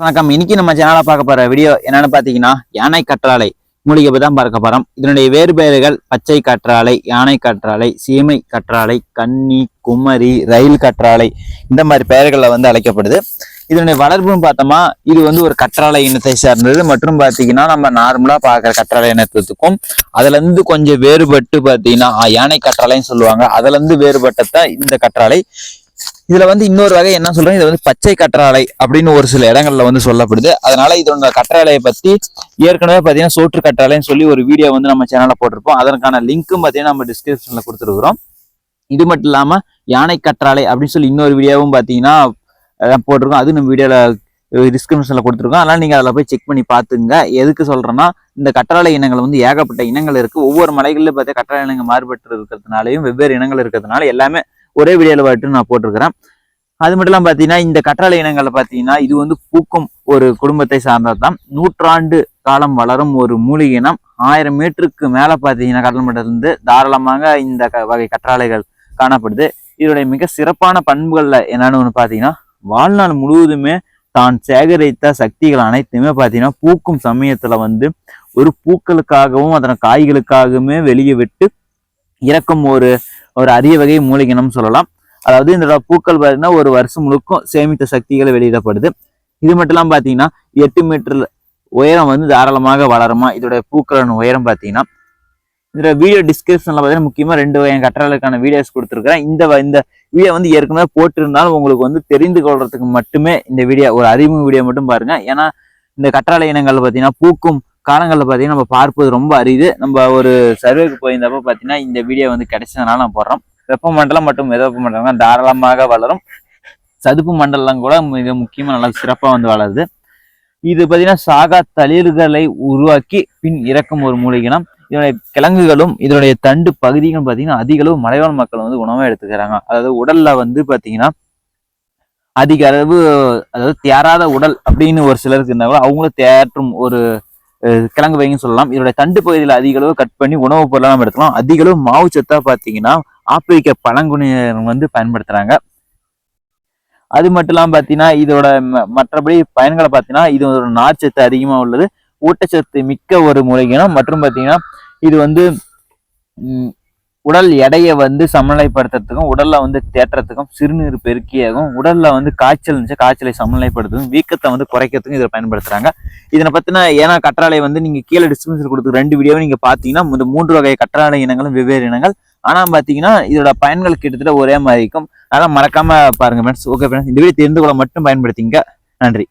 வணக்கம். இன்னைக்கு நம்ம சேனலை பார்க்க போகிற வீடியோ என்னன்னு பார்த்தீங்கன்னா யானை கற்றாழை. மூலிகை தான் பார்க்க போகிறோம் இதனுடைய வேறு பெயர்கள் பச்சை கற்றாழை யானை கற்றாழை சீமை கற்றாழை கன்னி குமரி ரயில் கற்றாழை இந்த மாதிரி பெயர்களில் வந்து அழைக்கப்படுது. இதனுடைய வளர்ப்புன்னு பார்த்தோமா இது வந்து ஒரு கற்றாழை இனத்தை சார்ந்தது. மற்றும் பார்த்தீங்கன்னா நம்ம நார்மலாக பார்க்குற கற்றாழை இனத்துக்கும் அதுலேருந்து கொஞ்சம் வேறுபட்டு பார்த்தீங்கன்னா யானை கற்றாழைன்னு சொல்லுவாங்க. அதுலேருந்து வேறுபட்டதான் இந்த கற்றாழை. இதுல வந்து இன்னொரு வகை என்ன சொல்றேன்? இது வந்து பச்சை கற்றாழை அப்படின்னு ஒரு சில இடங்கள்ல வந்து சொல்லப்படுது. அதனால இதோட கற்றாழையை பத்தி ஏற்கனவே பாத்தீங்கன்னா சோற்று கற்றாழைன்னு சொல்லி ஒரு வீடியோ வந்து நம்ம சேனல்ல போட்டிருப்போம். அதற்கான லிங்க்கும் பாத்தீங்கன்னா நம்ம டிஸ்கிரிப்ஷன்ல கொடுத்துருக்குறோம். இது மட்டும் இல்லாம யானை கற்றாழை அப்படின்னு சொல்லி இன்னொரு வீடியோவும் பாத்தீங்கன்னா போட்டிருக்கோம். அது நம்ம வீடியோல டிஸ்கிரிப்ஷன்ல கொடுத்துருக்கோம். அதனால நீங்க அதில் போய் செக் பண்ணி பாத்துங்க எதுக்கு சொல்றேன்னா இந்த கற்றாழை இனங்கள் வந்து ஏகப்பட்ட இனங்கள் இருக்கு. ஒவ்வொரு மலைகளில் பார்த்தா கற்றாழை இனங்கள் மாறுபட்டு இருக்கிறதுனாலையும் வெவ்வேறு இனங்கள் இருக்கிறதுனால எல்லாமே ஒரே வீடியோவில் வந்துட்டு நான் போட்டிருக்கிறேன். அது மட்டும் இல்லாமல் பார்த்தீங்கன்னா இந்த கற்றாழை இனங்களை பார்த்தீங்கன்னா இது வந்து பூக்கும் ஒரு குடும்பத்தை சார்ந்தது தான் நூற்றாண்டு காலம் வளரும் ஒரு மூலிகை இனம். ஆயிரம் மீட்டருக்கு மேலே பார்த்தீங்கன்னா கடல் மட்டத்திலிருந்து தாராளமாக இந்த க- வகை கற்றாழைகள் காணப்படுது. இதனுடைய மிக சிறப்பான பண்புகளில் என்னன்னு ஒன்று பார்த்தீங்கன்னா வாழ்நாள் முழுவதுமே தான் சேகரித்த சக்திகள் அனைத்துமே பார்த்தீங்கன்னா பூக்கும் சமயத்தில் வந்து ஒரு பூக்களுக்காகவும் அதன் காய்களுக்காகவுமே வெளியே விட்டு இறக்கும் ஒரு ஒரு அரிய வகை மூலிகைனம் சொல்லலாம். அதாவது இந்த பூக்கள் பார்த்தீங்கன்னா ஒரு வருஷம் முழுக்கும் சேமித்த சக்திகளை வெளியிடப்படுது. இது மட்டும் இல்லாமல் பார்த்தீங்கன்னா எட்டு மீட்டர் உயரம் வந்து தாராளமாக வளருமா? இதோட பூக்களின் உயரம் பார்த்தீங்கன்னா இந்த வீடியோ டிஸ்கிரிப்ஷன்ல பார்த்தீங்கன்னா முக்கியமா ரெண்டு வகையான கற்றாழைக்கான வீடியோஸ் கொடுத்துருக்குறேன். இந்த வ- இந்த வீடியோ வந்து ஏற்கனவே போட்டிருந்தாலும் உங்களுக்கு வந்து தெரிந்து கொள்றதுக்கு மட்டுமே இந்த வீடியோ ஒரு அறிமுக வீடியோ மட்டும் பாருங்க. ஏன்னா இந்த கற்றாழை இனங்கள் பார்த்தீங்கன்னா பூக்கும் காலங்களில் பார்த்தீங்கன்னா நம்ம பார்ப்பது ரொம்ப அரிது. நம்ம ஒரு சர்வேக்கு போயிருந்தப்ப பார்த்தீங்கன்னா இந்த வீடியோ வந்து கிடைச்சதுனால நான் போடுறோம். வெப்பமண்டலம் மற்றும் மிதப்பு மண்டலம் தாராளமாக வளரும். சதுப்பு மண்டலம் கூட மிக முக்கியமாக நல்லா சிறப்பாக வந்து வளருது. இது பார்த்தீங்கன்னா சாகா தளிர்களை உருவாக்கி பின் இறக்கும் ஒரு மூலிகைனம் இதனுடைய கிழங்குகளும் இதனுடைய தண்டு பகுதிகளும் பார்த்தீங்கன்னா அதிக அளவு மலைவாழ் மக்கள் வந்து உணவாக எடுத்துக்கிறாங்க. அதாவது உடல்ல வந்து பார்த்தீங்கன்னா அதிக அளவு அதாவது தேராத உடல் அப்படின்னு ஒரு சிலருக்கு இருந்தாங்களோ அவங்களும் தேற்றும் ஒரு கிழங்கு வகைன்னு சொல்லலாம். இதோட தண்டு பகுதியில் அதிக அளவு கட் பண்ணி உணவுப் பொருளாக நம்ம எடுக்கலாம் அதிக அளவு மாவு சத்தா பார்த்தீங்கன்னா ஆப்பிரிக்க பழங்குடியினர் வந்து பயன்படுத்துறாங்க. அது மட்டும் இல்லாமல் பார்த்தீங்கன்னா இதோட ம- மற்றபடி பயன்களை பார்த்தீங்கன்னா இது நார்ச்சத்து அதிகமாக உள்ளது. ஊட்டச்சத்து மிக்க ஒரு மூலிகைனம் மற்றும் பார்த்தீங்கன்னா இது வந்து ம், உடல் எடையை வந்து சமநிலைப்படுத்துறதுக்கும் உடல்ல வந்து தேற்றத்துக்கும் சிறுநீர் பெருக்கியாகும் உடல்ல வந்து காய்ச்சல் இருந்துச்சு காய்ச்சலை சமநிலைப்படுத்தும் வீக்கத்தை வந்து குறைக்கிறதுக்கும் இதை பயன்படுத்துறாங்க. இதனை பத்தின ஏன்னா கற்றாழை வந்து நீங்க கீழே டிஸ்கிரிப்ஷன் கொடுத்து ரெண்டு வீடியோவை நீங்க பாத்தீங்கன்னா இந்த மூன்று வகை கற்றாழை இனங்களும் வெவ்வேறு இனங்கள். ஆனா பாத்தீங்கன்னா இதோட பயன்கள் கிட்டத்தட்ட ஒரே மாதிரி இருக்கும். அதனால மறக்காம பாருங்க ஃப்ரெண்ட்ஸ் ஓகே ஃப்ரெண்ட்ஸ் இந்த வீடியோ தெரிந்து கொள்ள மட்டும் பயன்படுத்திங்க. நன்றி.